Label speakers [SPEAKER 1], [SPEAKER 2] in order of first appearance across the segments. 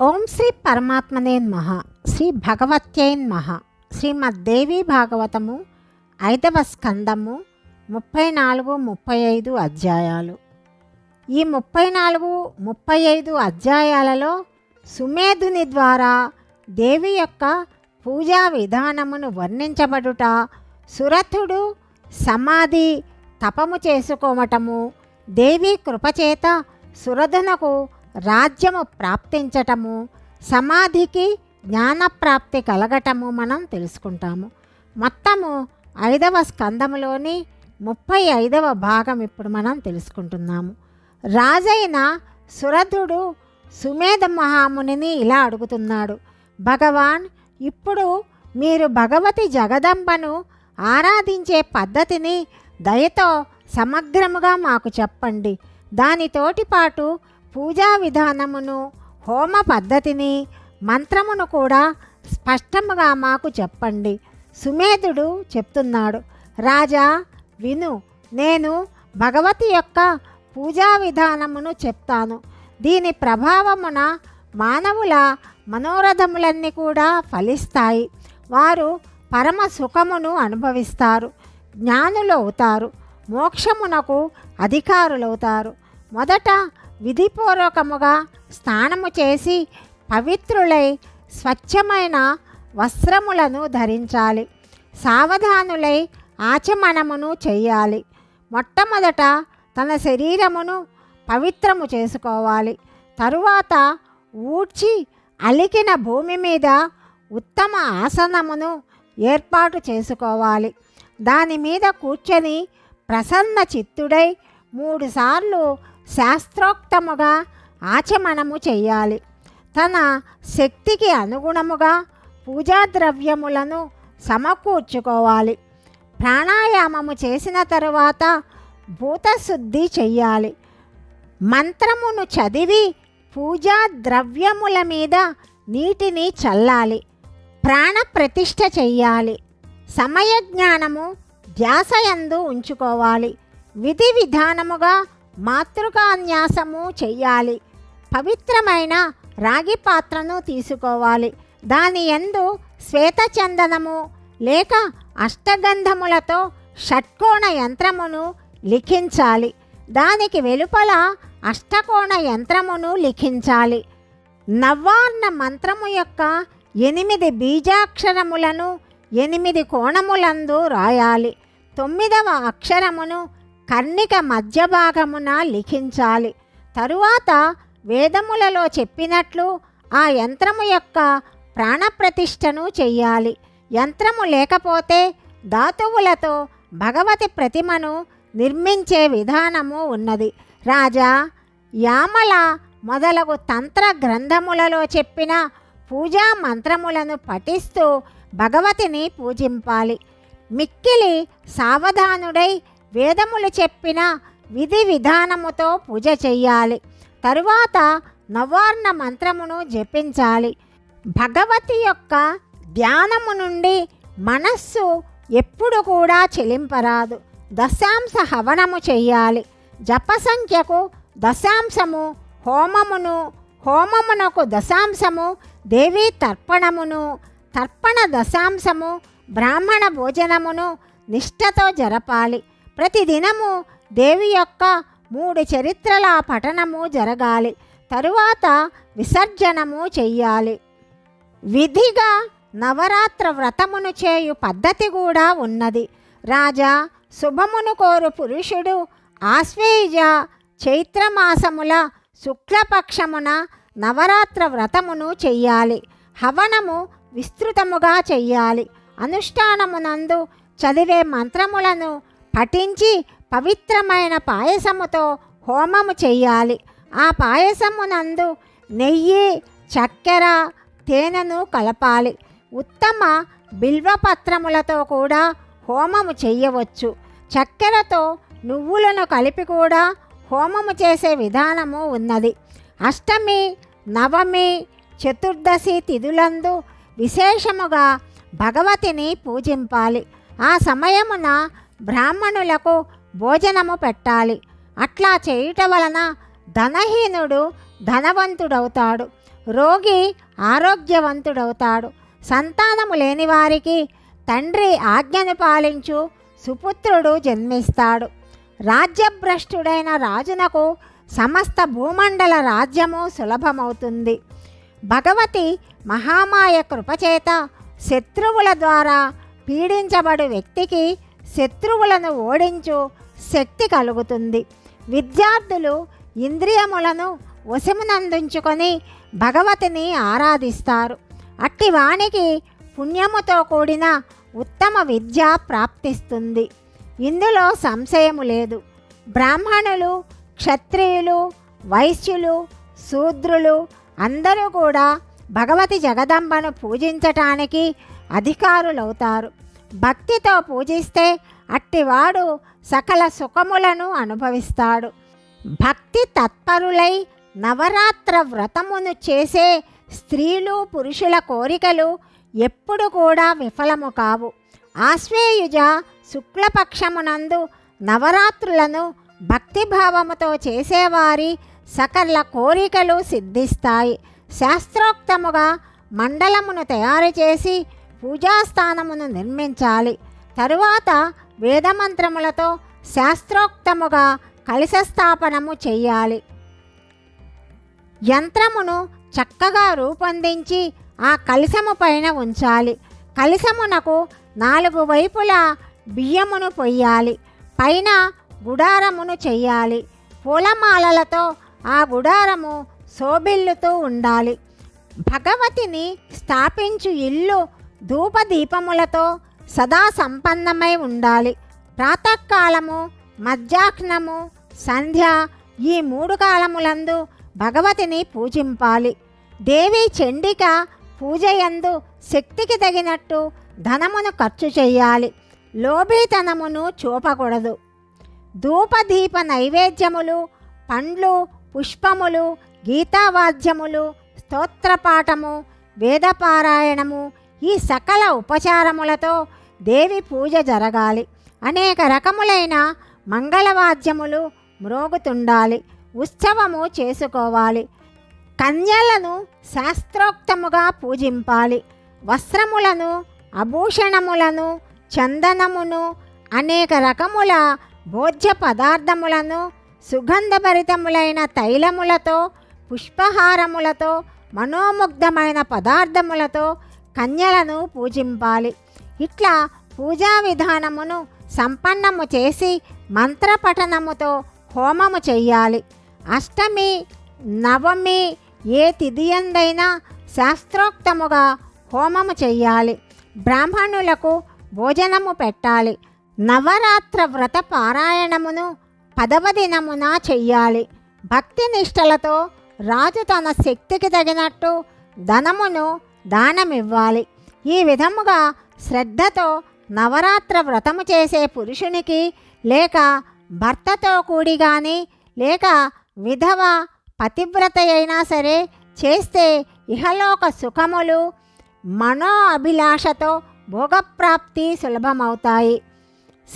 [SPEAKER 1] ఓం శ్రీ పరమాత్మనే మహ శ్రీ భగవత్యైన్ మహ శ్రీమద్దేవి భాగవతము ఐదవ స్కందము ముప్పై నాలుగు ముప్పై ఐదు అధ్యాయాలు. ఈ ముప్పై నాలుగు ముప్పై ఐదు అధ్యాయాలలో సుమేధుని ద్వారా దేవి యొక్క పూజా విధానమును వర్ణించబడుట సురథుడు సమాధి తపము చేసుకోవటము దేవి కృపచేత సురధునకు రాజ్యము ప్రాప్తించటము సమాధికి జ్ఞానప్రాప్తి కలగటము మనం తెలుసుకుంటాము. మొత్తము ఐదవ స్కందములోని ముప్పై ఐదవ భాగం ఇప్పుడు మనం తెలుసుకుంటున్నాము. రాజైన సురథుడు సుమేధ మహామునిని ఇలా అడుగుతున్నాడు. భగవాన్ ఇప్పుడు మీరు భగవతి జగదంబను ఆరాధించే పద్ధతిని దయతో సమగ్రముగా మాకు చెప్పండి. దానితోటి పాటు పూజా విధానమును హోమ పద్ధతిని మంత్రమును కూడా స్పష్టముగా మాకు చెప్పండి. సుమేధుడు చెప్తున్నాడు రాజా విను నేను భగవతి యొక్క పూజా విధానమును చెప్తాను. దీని ప్రభావమున మానవుల మనోరథములన్నీ కూడా ఫలిస్తాయి. వారు పరమ సుఖమును అనుభవిస్తారు జ్ఞానులు అవుతారు మోక్షమునకు అధికారులవుతారు. మొదట విధిపూర్వకముగా స్నానము చేసి పవిత్రులై స్వచ్ఛమైన వస్త్రములను ధరించాలి. సావధానులై ఆచమనమును చేయాలి. మొట్టమొదట తన శరీరమును పవిత్రము చేసుకోవాలి. తరువాత ఊడ్చి అలికిన భూమి మీద ఉత్తమ ఆసనమును ఏర్పాటు చేసుకోవాలి. దాని మీద కూర్చొని ప్రసన్న చిత్తుడై మూడుసార్లు శాస్త్రోక్తముగా ఆచమనము చేయాలి. తన శక్తికి అనుగుణముగా పూజా ద్రవ్యములను సమకూర్చుకోవాలి. ప్రాణాయామము చేసిన తరువాత భూతశుద్ధి చెయ్యాలి మంత్రమును చదివి పూజా ద్రవ్యముల మీద నీటిని చల్లాలి. ప్రాణ ప్రతిష్ఠ చెయ్యాలి సమయ జ్ఞానము ధ్యాసయందు ఉంచుకోవాలి. విధి విధానముగా మాతృకాన్యాసము చెయ్యాలి. పవిత్రమైన రాగి పాత్రను తీసుకోవాలి. దాని యందు శ్వేతచందనము లేక అష్టగంధములతో షట్కోణ యంత్రమును లిఖించాలి. దానికి వెలుపల అష్టకోణ యంత్రమును లిఖించాలి. నవ్వార్ణ మంత్రము యొక్క ఎనిమిది బీజాక్షరములను ఎనిమిది కోణములందు రాయాలి. తొమ్మిదవ అక్షరమును కర్ణిక మధ్య భాగమున లిఖించాలి. తరువాత వేదములలో చెప్పినట్లు ఆ యంత్రము యొక్క ప్రాణప్రతిష్టను చెయ్యాలి. యంత్రము లేకపోతే ధాతువులతో భగవతి ప్రతిమను నిర్మించే విధానము ఉన్నది. రాజా యామల మొదలగు తంత్ర గ్రంథములలో చెప్పిన పూజా మంత్రములను పఠిస్తూ భగవతిని పూజింపాలి. మిక్కిలి సావధానుడై వేదములు చెప్పిన విధి విధానముతో పూజ చెయ్యాలి. తరువాత నవార్ణ మంత్రమును జపించాలి. భగవతి యొక్క ధ్యానము నుండి మనస్సు ఎప్పుడు కూడా చెలింపరాదు. దశాంశ హవనము చెయ్యాలి. జప సంఖ్యకు దశాంశము హోమమును హోమమునకు దశాంశము దేవీ తర్పణమును తర్పణ దశాంశము బ్రాహ్మణ భోజనమును నిష్ఠతో జరపాలి. ప్రతిదినము దేవి యొక్క మూడు చరిత్రల పఠనము జరగాలి. తరువాత విసర్జనము చెయ్యాలి. విధిగా నవరాత్ర వ్రతమును చేయు పద్ధతి కూడా ఉన్నది. రాజా శుభమును కోరు పురుషుడు ఆశ్వేజ చైత్రమాసముల శుక్లపక్షమున నవరాత్ర వ్రతమును చెయ్యాలి. హవనము విస్తృతముగా చెయ్యాలి. అనుష్ఠానమునందు చదివే మంత్రములను పఠించి పవిత్రమైన పాయసముతో హోమము చేయాలి ఆ పాయసమునందు నెయ్యి చక్కెర తేనెను కలపాలి. ఉత్తమ బిల్వపత్రములతో కూడా హోమము చేయవచ్చు చక్కెరతో నువ్వులను కలిపి కూడా హోమము చేసే విధానము ఉన్నది. అష్టమి నవమి చతుర్దశి తిథులందు విశేషముగా భగవతిని పూజింపాలి. ఆ సమయమున బ్రాహ్మణులకు భోజనము పెట్టాలి. అట్లా చేయుట వలన ధనహీనుడు ధనవంతుడవుతాడు. రోగి ఆరోగ్యవంతుడవుతాడు. సంతానము లేని వారికి తండ్రి ఆజ్ఞను పాలించు సుపుత్రుడు జన్మిస్తాడు. రాజ్యభ్రష్టుడైన రాజునకు సమస్త భూమండల రాజ్యము సులభమవుతుంది. భగవతి మహామాయ కృపచేత శత్రువుల ద్వారా పీడించబడు వ్యక్తికి శత్రువులను ఓడించు శక్తి కలుగుతుంది. విద్యార్థులు ఇంద్రియములను వశమునందుంచుకొని భగవతిని ఆరాధిస్తారు. అట్టి వానికి పుణ్యముతో కూడిన ఉత్తమ విద్య ప్రాప్తిస్తుంది. ఇందులో సంశయము లేదు. బ్రాహ్మణులు క్షత్రియులు వైశ్యులు శూద్రులు అందరూ కూడా భగవతి జగదంబను పూజించటానికి అధికారులవుతారు. భక్తితో పూజిస్తే అట్టివాడు సకల సుఖములను అనుభవిస్తాడు. భక్తి తత్పరులై నవరాత్ర వ్రతమును చేసే స్త్రీలు పురుషుల కోరికలు ఎప్పుడు కూడా విఫలము కావు. ఆశ్వేయుజ శుక్లపక్షమునందు నవరాత్రులను భక్తిభావముతో చేసేవారి సకల కోరికలు సిద్ధిస్తాయి. శాస్త్రోక్తముగా మండలమును తయారు చేసి పూజాస్థానమును నిర్మించాలి. తరువాత వేదమంత్రములతో శాస్త్రోక్తముగా కలిశ స్థాపనము చెయ్యాలి యంత్రమును చక్కగా రూపొందించి ఆ కలశము పైన ఉంచాలి. కలిసమునకు నాలుగు వైపులా బియ్యమును పొయ్యాలి. పైన గుడారమును చెయ్యాలి పూలమాలలతో ఆ గుడారము శోభిల్లుతూ ఉండాలి. భగవతిని స్థాపించు ఇల్లు ధూపదీపములతో సదా సంపన్నమై ఉండాలి. ప్రాతకాలము మధ్యాహ్నము సంధ్య ఈ మూడు కాలములందు భగవతిని పూజింపాలి. దేవి చండిక పూజయందు శక్తికి తగినట్టు ధనమును ఖర్చు చేయాలి. లోభీతనమును చూపకూడదు. ధూపదీప నైవేద్యములు పండ్లు పుష్పములు గీతావాద్యములు స్తోత్రపాఠము వేదపారాయణము ఈ సకల ఉపచారములతో దేవి పూజ జరగాలి. అనేక రకములైన మంగళవాద్యములు మ్రోగుతుండాలి. ఉత్సవము చేసుకోవాలి. కన్యలను శాస్త్రోక్తముగా పూజింపాలి. వస్త్రములను ఆభూషణములను చందనమును అనేక రకముల భోజ్య పదార్థములను సుగంధభరితములైన తైలములతో పుష్పహారములతో మనోముగ్ధమైన పదార్థములతో కన్యలను పూజింపాలి. ఇట్లా పూజా విధానమును సంపన్నము చేసి మంత్రపఠనముతో హోమము చెయ్యాలి. అష్టమి నవమి ఏ తిథియందైనా శాస్త్రోక్తముగా హోమము చెయ్యాలి. బ్రాహ్మణులకు భోజనము పెట్టాలి. నవరాత్ర వ్రత పారాయణమును పదవ దినమున చెయ్యాలి. భక్తి నిష్టలతో రాజు తన శక్తికి తగినట్టు ధనమును దానమివ్వాలి. ఈ విధముగా శ్రద్ధతో నవరాత్ర వ్రతము చేసే పురుషునికి లేక భర్తతో కూడి కానీ లేక విధవ పతివ్రత అయినా సరే చేస్తే ఇహలోక సుఖములు మనో అభిలాషతో భోగప్రాప్తి సులభమవుతాయి.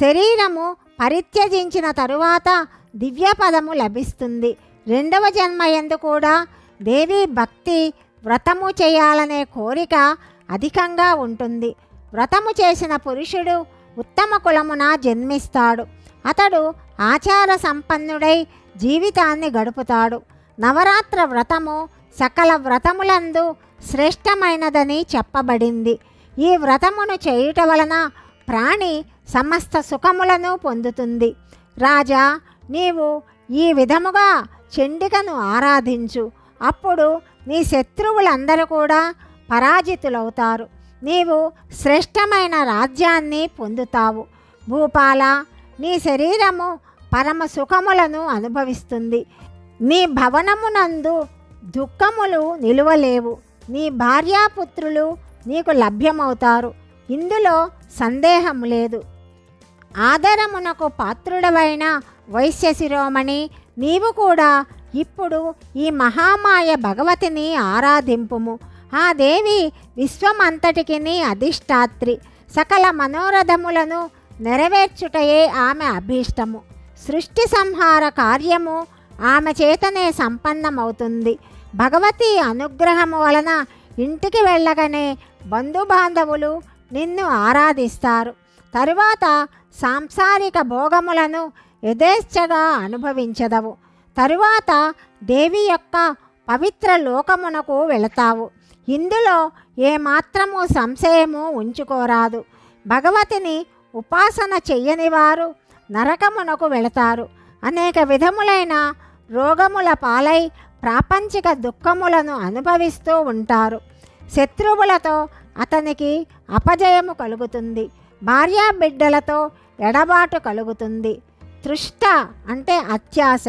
[SPEAKER 1] శరీరము పరిత్యజించిన తరువాత దివ్యపదము లభిస్తుంది. రెండవ జన్మ ఎందు కూడా దేవి భక్తి వ్రతము చేయాలనే కోరిక అధికంగా ఉంటుంది. వ్రతము చేసిన పురుషుడు ఉత్తమ కులమున జన్మిస్తాడు. అతడు ఆచార సంపన్నుడై జీవితాన్ని గడుపుతాడు. నవరాత్ర వ్రతము సకల వ్రతములందు శ్రేష్టమైనదని చెప్పబడింది. ఈ వ్రతమును చేయుట వలన ప్రాణి సమస్త సుఖములను పొందుతుంది. రాజా నీవు ఈ విధముగా చండికను ఆరాధించు. అప్పుడు నీ శత్రువులందరూ కూడా పరాజితులవుతారు. నీవు శ్రేష్టమైన రాజ్యాన్ని పొందుతావు. భూపాల నీ శరీరము పరమ సుఖములను అనుభవిస్తుంది. నీ భవనమునందు దుఃఖములు నిలువలేవు. నీ భార్యాపుత్రులు నీకు లభ్యమవుతారు. ఇందులో సందేహం లేదు. ఆదరమునకు పాత్రుడవైన వైశ్య శిరోమణి నీవు కూడా ఇప్పుడు ఈ మహామాయ భగవతిని ఆరాధింపుము. ఆ దేవి విశ్వమంతటికి అధిష్టాత్రి. సకల మనోరథములను నెరవేర్చుటయే ఆమె అభీష్టము. సృష్టి సంహార కార్యము ఆమె చేతనే సంపన్నమవుతుంది. భగవతి అనుగ్రహము వలన ఇంటికి వెళ్ళగానే బంధుబాంధవులు నిన్ను ఆరాధిస్తారు. తరువాత సాంసారిక భోగములను యథేచ్ఛగా అనుభవించదవు. తరువాత దేవి యొక్క పవిత్ర లోకమునకు వెళతావు. ఇందులో ఏమాత్రము సంశయము ఉంచుకోరాదు. భగవతిని ఉపాసన చెయ్యని వారు నరకమునకు వెళతారు. అనేక విధములైన రోగముల పాలై ప్రాపంచిక దుఃఖములను అనుభవిస్తూ ఉంటారు. శత్రువులతో అతనికి అపజయము కలుగుతుంది. భార్యా బిడ్డలతో ఎడబాటు కలుగుతుంది. తృష్ట అంటే అత్యాశ.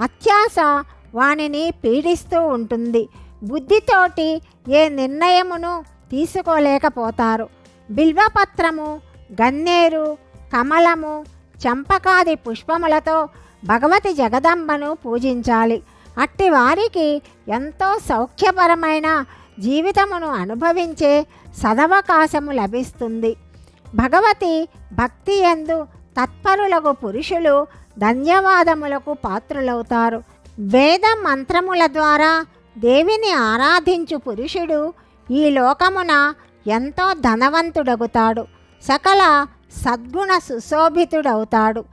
[SPEAKER 1] అత్యాశ వానిని పీడిస్తూ ఉంటుంది. బుద్ధితోటి ఏ నిర్ణయమును తీసుకోలేకపోతారు. బిల్వపత్రము గన్నేరు కమలము చంపకాది పుష్పములతో భగవతి జగదంబను పూజించాలి. అట్టి వారికి ఎంతో సౌఖ్యపరమైన జీవితమును అనుభవించే సదవకాశము లభిస్తుంది. భగవతి భక్తి ఎందు తత్పరులకు పురుషులు ధన్యవాదములకు పాత్రులవుతారు. వేద మంత్రముల ద్వారా దేవిని ఆరాధించు పురుషుడు ఈ లోకమున ఎంతో ధనవంతుడగుతాడు. సకల సద్గుణ సుశోభితుడవుతాడు.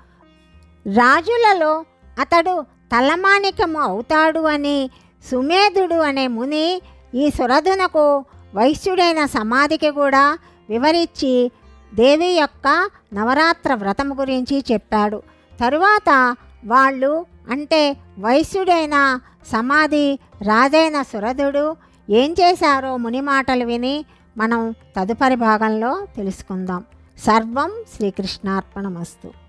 [SPEAKER 1] రాజులలో అతడు తలమానికము అవుతాడు అని సుమేధుడు అనే ముని ఈ సురధునకు వైశ్యుడైన సమాధికి కూడా వివరించి దేవి యొక్క నవరాత్ర వ్రతం గురించి చెప్పాడు. తరువాత వాళ్ళు అంటే వైశ్యుడైన సమాధి రాజైన సురధుడు ఏం చేశారో ముని మాటలు విని మనం తదుపరి భాగంలో తెలుసుకుందాం. సర్వం శ్రీకృష్ణార్పణమస్తు.